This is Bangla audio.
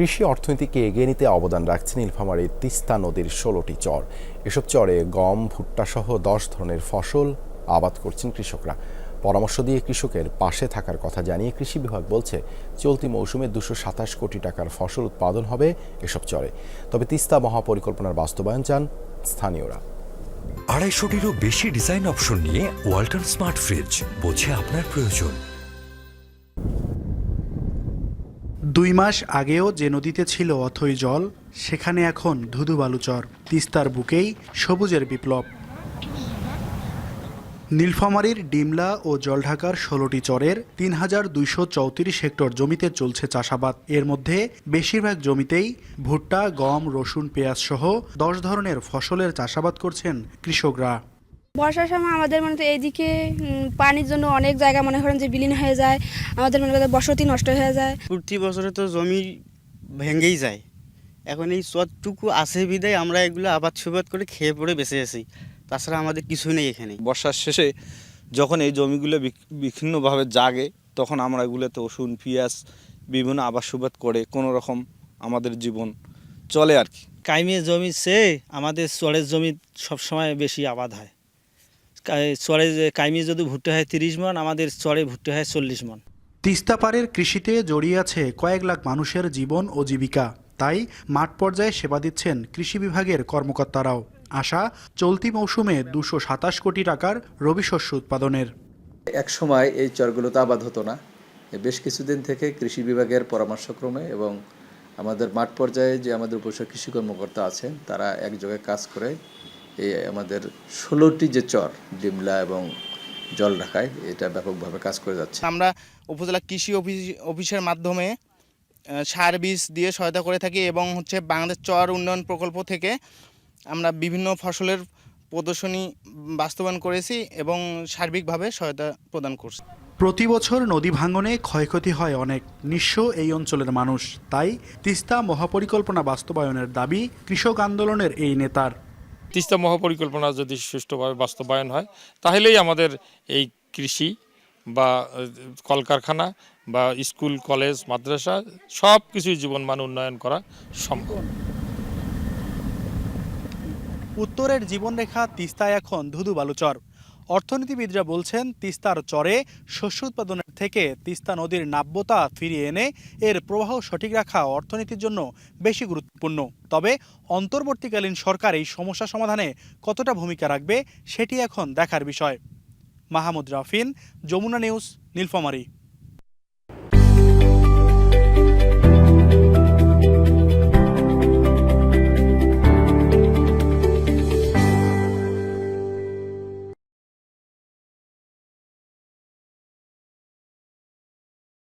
কৃষি অর্থনীতিকে এগিয়ে নিতে অবদান রাখছে নীলফামারীর তিস্তা নদীর ষোলোটি চর। এসব চরে গম ভুট্টা সহ দশ ধরনের ফসল আবাদ করছেন কৃষকরা। পরামর্শ দিয়ে কৃষকের পাশে থাকার কথা জানিয়ে কৃষি বিভাগ বলছে, চলতি মৌসুমে দুশো সাতাশ কোটি টাকার ফসল উৎপাদন হবে এসব চরে। তবে তিস্তা মহাপরিকল্পনার বাস্তবায়ন চান স্থানীয়রা। আড়াইশোটিরও বেশি ডিজাইন অপশন নিয়ে ওয়াল্টন স্মার্ট ফ্রিজ, বোঝে আপনার প্রয়োজন। দুই মাস আগেও যে নদীতে ছিল অথই জল, সেখানে এখন ধুধু বালুচর, তিস্তার বুকেই সবুজের বিপ্লব। নীলফামারীর ডিমলা ও জলঢাকার ষোলোটি চরের তিন হাজার দুইশো চৌত্রিশ হেক্টর জমিতে চলছে চাষাবাদ। এর মধ্যে বেশিরভাগ জমিতেই ভুট্টা, গম, রসুন, পেঁয়াজ সহ দশ ধরনের ফসলের চাষাবাদ করছেন কৃষকরা। বর্ষার সময় আমাদের মনে হয় এইদিকে পানির জন্য অনেক জায়গা মনে করেন যে বিলীন হয়ে যায়। আমাদের মনে করেন বসতি নষ্ট হয়ে যায়। প্রতি বছরে তো জমি ভেঙেই যায়। এখন এই চরটুকু আছে বিদায় আমরা এগুলো আবাদ সুবাদ করে খেয়ে পড়ে বেঁচে আছি। তাছাড়া আমাদের কিছুই নেই এখানে। বর্ষার শেষে যখন এই জমিগুলো বিচ্ছিন্নভাবে জাগে তখন আমরা এগুলোতে রসুন পেঁয়াজ বিভিন্ন আবাদ সুবাদ করে কোনো রকম আমাদের জীবন চলে আর কি। কাইমের জমি চেয়ে আমাদের চরের জমি সবসময় বেশি আবাদ হয়। চরে যে কাইমে যদি ভুট্টা হয় তিরিশ মন আমাদের চরে ভুট্টা হয় চল্লিশ মন। তিস্তা পাড়ের কৃষিতে জড়িয়ে আছে কয়েক লাখ মানুষের জীবন ও জীবিকা। তাই মাঠ পর্যায়ে সেবা দিচ্ছেন কৃষি বিভাগের কর্মকর্তারাও। আশা চলতি মৌসুমে দুশো সাতাশ কোটি টাকার রবি শস্য উৎপাদনের। এক সময় এই চরগুলোতে আবাদ হতো না। বেশ কিছুদিন থেকে কৃষি বিভাগের পরামর্শক্রমে এবং আমাদের মাঠ পর্যায়ে যে আমাদের উপসর কৃষি কর্মকর্তা আছেন তারা একযোগে কাজ করে এই আমাদের ষোলোটি যে চর ডিমলা এবং জল ঢাকায় এটা ব্যাপকভাবে কাজ করে যাচ্ছে। আমরা উপজেলা কৃষি অফিস অফিসের মাধ্যমে সার বীজ দিয়ে সহায়তা করে থাকি এবং হচ্ছে বাংলাদেশ চর উন্নয়ন প্রকল্প থেকে আমরা বিভিন্ন ফসলের প্রদর্শনী বাস্তবায়ন করেছি এবং সার্বিকভাবে সহায়তা প্রদান করছি। প্রতি বছর নদী ভাঙনে ক্ষয়ক্ষতি হয় অনেক নিঃস্ব এই অঞ্চলের মানুষ। তাই তিস্তা মহাপরিকল্পনা বাস্তবায়নের দাবি কৃষক আন্দোলনের এই নেতার। তিস্তা মহাপরিকল্পনা যদি সুষ্ঠুভাবে বাস্তবায়ন হয়, তাহলেই আমাদের এই কৃষি বা কলকারখানা বা স্কুল, কলেজ, মাদ্রাসা সব কিছুই জীবনমান উন্নয়ন করা সম্ভব। উত্তরের জীবনরেখা তিস্তায় এখন ধুধু বালুচর। অর্থনীতিবিদরা বলছেন, তিস্তার চরে শস্য উৎপাদনের থেকে তিস্তা নদীর নাব্যতা ফিরিয়ে এনে এর প্রবাহ সঠিক রাখা অর্থনীতির জন্য বেশি গুরুত্বপূর্ণ। তবে অন্তর্বর্তীকালীন সরকার এই সমস্যা সমাধানে কতটা ভূমিকা রাখবে, সেটি এখন দেখার বিষয়। মাহমুদ রাফিন, যমুনা নিউজ, নীলফামারী।